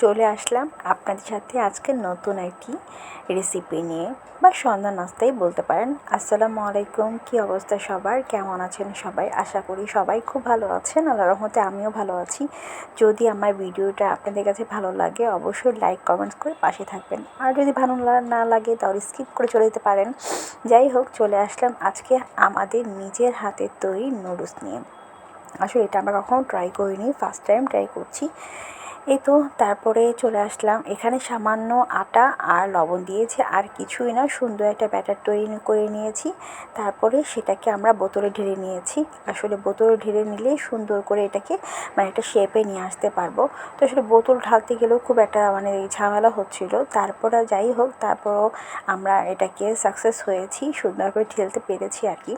চলে আসলাম আপনাদের সাথে আজকে নতুন একটি রেসিপি নিয়ে বা সন্ধ্যা নাস্তাই বলতে পারেন। আসসালামু আলাইকুম, কী অবস্থা সবার? কেমন আছেন সবাই? আশা করি সবাই খুব ভালো আছেন। আল্লাহ রহমতে আমিও ভালো আছি। যদি আমার ভিডিওটা আপনাদের কাছে ভালো লাগে, অবশ্যই লাইক কমেন্টস করে পাশে থাকবেন। আর যদি ভালো না লাগে, তাহলে স্কিপ করে চলে যেতে পারেন। যাই হোক, চলে আসলাম আজকে আমাদের নিজের হাতের তৈরি নুডলস নিয়ে। আসলে এটা আমরা কখনো ট্রাই করিনি ফার্স্ট টাইম ট্রাই করছি। এই তো তারপরে চলে আসলাম। এখানে সামান্য আটা আর লবণ দিয়েছি, আর কিছুই না, সুন্দর একটা ব্যাটার তৈরি করে নিয়েছি। তারপরে সেটাকে আমরা বোতলে ঢেলে নিয়েছি। আসলে বোতলে ঢেলে নিলে সুন্দর করে এটাকে মানে একটা শেপে নিয়ে আসতে পারব। তো আসলে বোতল ঢালতে গেলেও খুব একটা মানে ঝামেলা হচ্ছিল। তারপরে যাই হোক, তারপরও আমরা এটাকে সাকসেস হয়েছি, সুন্দর করে ঢেলতে পেরেছি আর কি।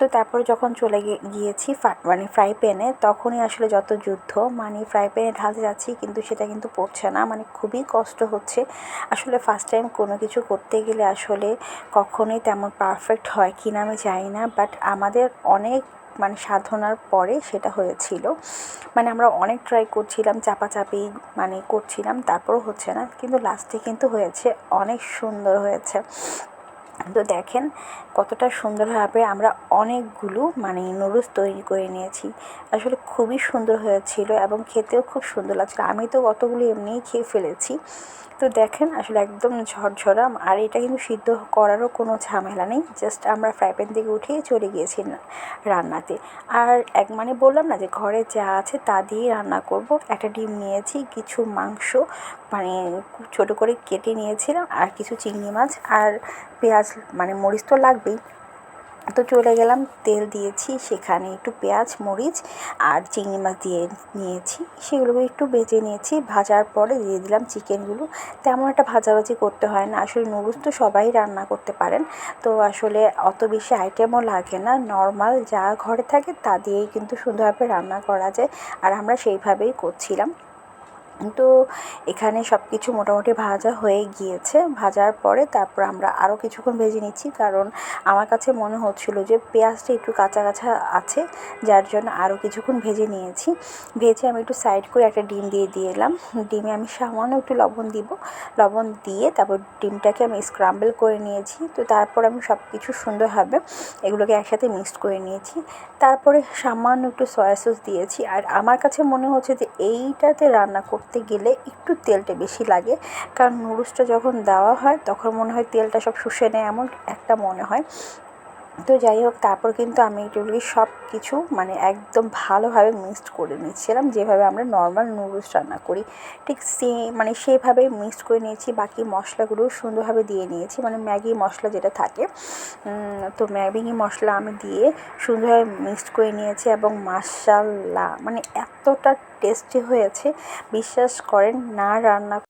তো তারপরে যখন চলে গিয়ে, গিয়েছি মানে ফ্রাই প্যানে তখনই আসলে যত যুদ্ধ মানে ফ্রাই প্যানে ঢালতে যাচ্ছি কিন্তু সেটা কিন্তু পড়ছে না মানে খুবই কষ্ট হচ্ছে। আসলে ফার্স্ট টাইম কোনো কিছু করতে গেলে আসলে কখনোই তেমন পারফেক্ট হয় কি না আমি জানি না বাট আমাদের অনেক মানে সাধনার পরে সেটা হয়েছিল। মানে আমরা অনেক ট্রাই করছিলাম, চাপাচাপি মানে করছিলাম, তারপরও হচ্ছে না, কিন্তু লাস্টে কিন্তু হয়েছে, অনেক সুন্দর হয়েছে। তো দেখেন কতটা সুন্দরভাবে আমরা অনেকগুলো মানে নুডলস তৈরি করে নিয়েছি। আসলে খুবই সুন্দর হয়েছিল এবং খেতেও খুব সুন্দর লাগছিল। আমি তো কতগুলো এমনিই খেয়ে ফেলেছি। তো দেখেন আসলে একদম ঝরঝরা আর এটা কিন্তু সিদ্ধ করারও কোনো ঝামেলা নেই। জাস্ট আমরা ফ্রাই প্যান থেকে উঠিয়ে চলে গিয়েছি রান্নাতে। আর এক মানে বললাম না যে ঘরে যা আছে তা দিয়েই রান্না করব। একটা ডিম নিয়েছি, কিছু মাংস মানে ছোটো করে কেটে নিয়েছিলাম আর কিছু চিংড়ি মাছ। আর পেঁয়াজ মানে মরিচ তো লাগবেই। তো চলে গেলাম, তেল দিয়েছি, সেখানে একটু পেঁয়াজ, মরিচ আর চিংড়ি মাছ দিয়ে নিয়েছি। সেগুলোকে একটু ভেজে নিয়েছি, ভাজার পরে দিয়ে দিলাম চিকেনগুলো। তেমন একটা ভাজাভাজি করতে হয় না, আসলে নুডলস তো সবাই রান্না করতে পারেন। তো আসলে অত বেশি আইটেমও লাগে না নর্মাল যা ঘরে থাকে তা দিয়েই কিন্তু সুন্দরভাবে রান্না করা যায়। আর আমরা সেইভাবেই করছিলাম। তো এখানে সব কিছু মোটামুটি ভাজা হয়ে গিয়েছে। ভাজার পরে তারপর আমরা আরও কিছুক্ষণ ভেজে নিচ্ছি। কারণ আমার কাছে মনে হচ্ছিল যে পেঁয়াজটা একটু কাঁচা কাঁচা আছে, যার জন্য আরও কিছুক্ষণ ভেজে নিয়েছি। ভেজে আমি একটু সাইড করে একটা ডিম দিয়ে এলাম ডিমে আমি সামান্য একটু লবণ দিব। লবণ দিয়ে তারপর ডিমটাকে আমি স্ক্রাম্বল করে নিয়েছি। তো তারপর আমি সব কিছু সুন্দরভাবে এগুলোকে একসাথে মিক্সড করে নিয়েছি। তারপরে সামান্য একটু সয়া সস দিয়েছি। আর আমার কাছে মনে হচ্ছে যে এইটাতে রান্না করতে গেলে একটু তেলটা বেশি লাগে। কারণ নুডলসটা যখন দেওয়া হয়, তখন মনে হয় তেলটা সব শুষে নেয়, এমন একটা মনে হয়। তো যাই হোক, তারপর কিন্তু আমি এগুলি সব কিছু মানে একদম ভালোভাবে মিক্সড করে নিচ্ছিলাম। যেভাবে আমরা নর্মাল নুডলস রান্না করি, ঠিক সে মানে সেভাবেই মিক্সড করে নিয়েছি। বাকি মশলাগুলো সুন্দরভাবে দিয়ে নিয়েছি। মানে ম্যাগি মশলা যেটা থাকে তো ম্যাগি মশলা আমি দিয়ে সুন্দরভাবে মিক্সড করে নিয়েছি এবং মাসাল্লা মানে এতটা টেস্টি হয়েছে। বিশ্বাস করেন, না রান্না